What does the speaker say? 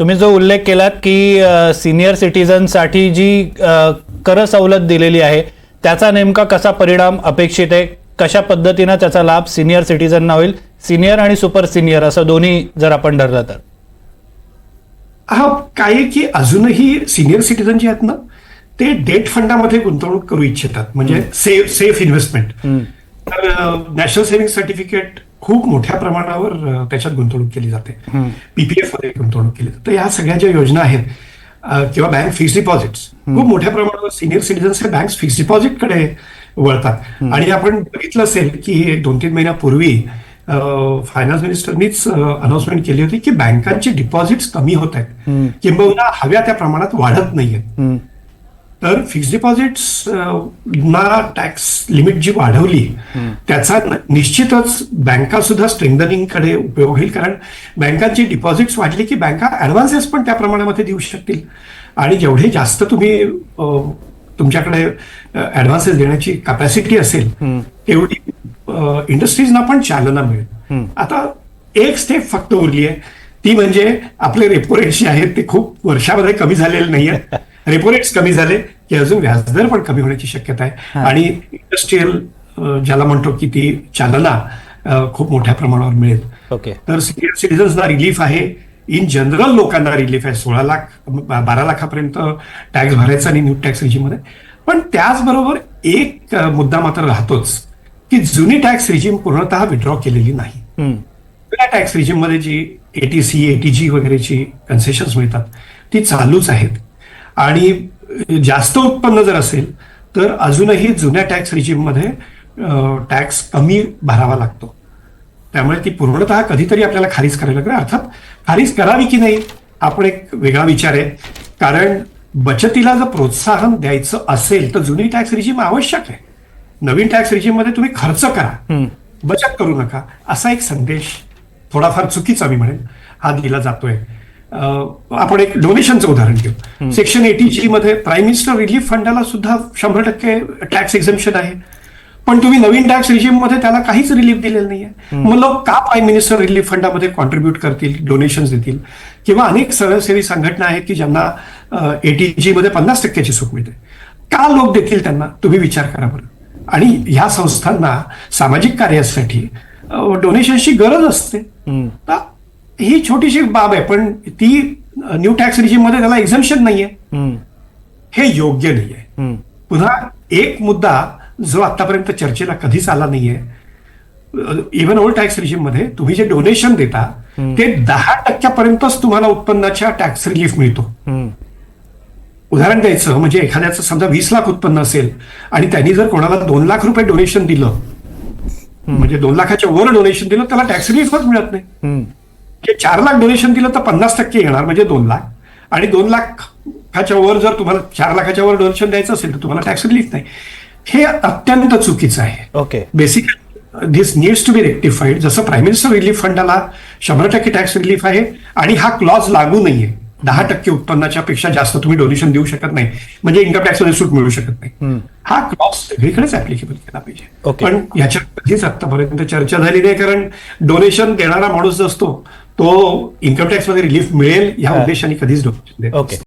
तुम्ही जो उल्लेख केलात की सिनियर सिटीजनसाठी जी कर सवलत दिलेली आहे त्याचा नेमका कसा परिणाम अपेक्षित आहे? कशा पद्धतीनं त्याचा लाभ सिनियर सिटीजनना होईल? सिनियर आणि सुपर सिनियर असं दोन्ही जर आपण धरलं तर. हा काय की अजूनही सिनियर सिटीजन जे आहेत ना ते डेट फंडामध्ये गुंतवणूक करू इच्छितात. म्हणजे सेफ सेफ इन्व्हेस्टमेंट तर नॅशनल सेव्हिंग सर्टिफिकेट खूप मोठ्या प्रमाणावर त्याच्यात गुंतवणूक केली जाते. पीपीएफमध्ये गुंतवणूक केली जाते. तर या सगळ्या ज्या योजना आहेत किंवा बँक फिक्स डिपॉझिट्स खूप मोठ्या प्रमाणावर सिनियर सिटीजन्स हे बँक फिक्स डिपॉझिटकडे वळतात. आणि आपण बघितलं असेल की दोन तीन महिन्यापूर्वी फायनान्स मिनिस्टरनीच अनाउन्समेंट केली होती की बँकांची डिपॉझिट्स कमी होत आहेत. किंबहुना हव्या त्या प्रमाणात वाढत नाहीयेत. तर फिक्स डिपॉझिट्स ना टॅक्स लिमिट जी वाढवली त्याचा निश्चितच बँका सुद्धा स्ट्रेंथनिंगकडे उपयोग होईल. कारण बँकांची डिपॉझिट्स वाढली की बँका ऍडव्हान्सेस पण त्या प्रमाणामध्ये देऊ शकतील. आणि जेवढे जास्त तुम्ही तुमच्याकडे ऍडव्हान्सेस देण्याची कॅपॅसिटी असेल तेवढी इंडस्ट्रीजना पण चालना मिळेल. आता एक स्टेप फक्त उरली आहे. ती म्हणजे आपले रेपो रेट्स जे आहेत ते खूप वर्षामध्ये कमी झालेले नाहीये रेपो रेट्स कमी झाले की अजून व्याजदर पण कमी होण्याची शक्यता आहे. आणि इंडस्ट्रीयल ज्याला म्हणतो की ती चालना खूप मोठ्या प्रमाणावर मिळेल. ओके. तर सिनियर सिटीजन्सना रिलीफ आहे. इन जनरल लोकांना रिलीफ आहे. सोळा लाख बारा लाखापर्यंत टॅक्स भरायचा आणि न्यू टॅक्स रिजीममध्ये. पण त्याचबरोबर एक मुद्दा मात्र राहतोच की जुनी टॅक्स रिजीम पूर्णतः विड्रॉ केलेली नाही. हम्म. या टॅक्स रिजीममध्ये जी एटीसी एटीजी वगैरेची कन्सेशन्स मिळतात ती चालूच आहेत. आणि जास्त उत्पन्न जर असेल तर अजूनही जुन्या टॅक्स रिजीममध्ये टॅक्स कमी भरावा लागतो. त्यामुळे ती पूर्णतः कधीतरी आपल्याला खारीज करायला लागेल अर्थात खारीज करावी की नाही हा पण एक वेगळा विचार आहे. कारण बचतीला जर प्रोत्साहन द्यायचं असेल तर जुनी टॅक्स रिजीम आवश्यक आहे. नवीन टॅक्स रिजीममध्ये तुम्ही खर्च करा. बचत करू नका. असा एक संदेश थोडाफार चुकीचा मी म्हणेन. हा दिला जातोय. आपण एक डोनेशनचं उदाहरण घेऊ. सेक्शन एटी जी मध्ये प्राईम मिनिस्टर रिलीफ फंडाला सुद्धा शंभर टक्के टॅक्स एक्झम्पन आहे. पण तुम्ही नवीन टॅक्स रिजीममध्ये त्याला काहीच रिलीफ दिलेलं नाहीये. मग लोक का प्राईम मिनिस्टर रिलीफ फंडामध्ये कॉन्ट्रीब्युट करतील डोनेशन देतील? किंवा अनेक स्वयंसेवी संघटना आहेत की ज्यांना एटीजी मध्ये पन्नास टक्क्याची सूट मिळते. का लोक देतील त्यांना? तुम्ही विचार करा बरं. आणि ह्या संस्थांना सामाजिक कार्यासाठी डोनेशनची गरज असते. ही छोटीशी बाब आहे पण ती न्यू टॅक्स रिजीममध्ये त्याला एक्झम्पन नाहीये. हे योग्य नाहीये. पुन्हा एक मुद्दा जो आतापर्यंत चर्चेला कधीच आला नाहीये इव्हन ओल्ड टॅक्स रिजीममध्ये तुम्ही जे डोनेशन देता ते दहा टक्क्यापर्यंतच तुम्हाला उत्पन्नाच्या टॅक्स रिलीफ मिळतो. उदाहरण द्यायचं म्हणजे एखाद्याचं समजा वीस लाख उत्पन्न असेल आणि त्यांनी जर कोणाला दोन लाख रुपये डोनेशन दिलं म्हणजे दोन लाखाच्या वर डोनेशन दिलं त्याला टॅक्स रिलीफच मिळत नाही. जे चार लाख डोनेशन दिलं तर पन्नास टक्के येणार म्हणजे दोन लाख. आणि दोन लाखाच्या वर जर तुम्हाला चार लाखाच्या वर डोनेशन द्यायचं असेल तर तुम्हाला टॅक्स रिलीफ नाही. हे अत्यंत चुकीचं आहे. Okay. Basic this needs to be rectified जसं प्राईम मिनिस्टर रिलीफ फंडाला शंभर टक्के टॅक्स रिलीफ आहे आणि हा क्लॉज लागू नाहीये. दहा टक्के उत्पन्नाच्या पेक्षा जास्त तुम्ही डोनेशन देऊ शकत नाही. म्हणजे इन्कम टॅक्समध्ये सूट मिळू शकत नाही. हा क्लॉज सगळीकडेच ऍप्लिकेबल केला पाहिजे. पण याच्या कधीच आतापर्यंत चर्चा झाली नाही कारण डोनेशन देणारा माणूस जो असतो तो इन्कम टॅक्समध्ये रिलीफ मिळेल या. उद्देशाने कधीच ओके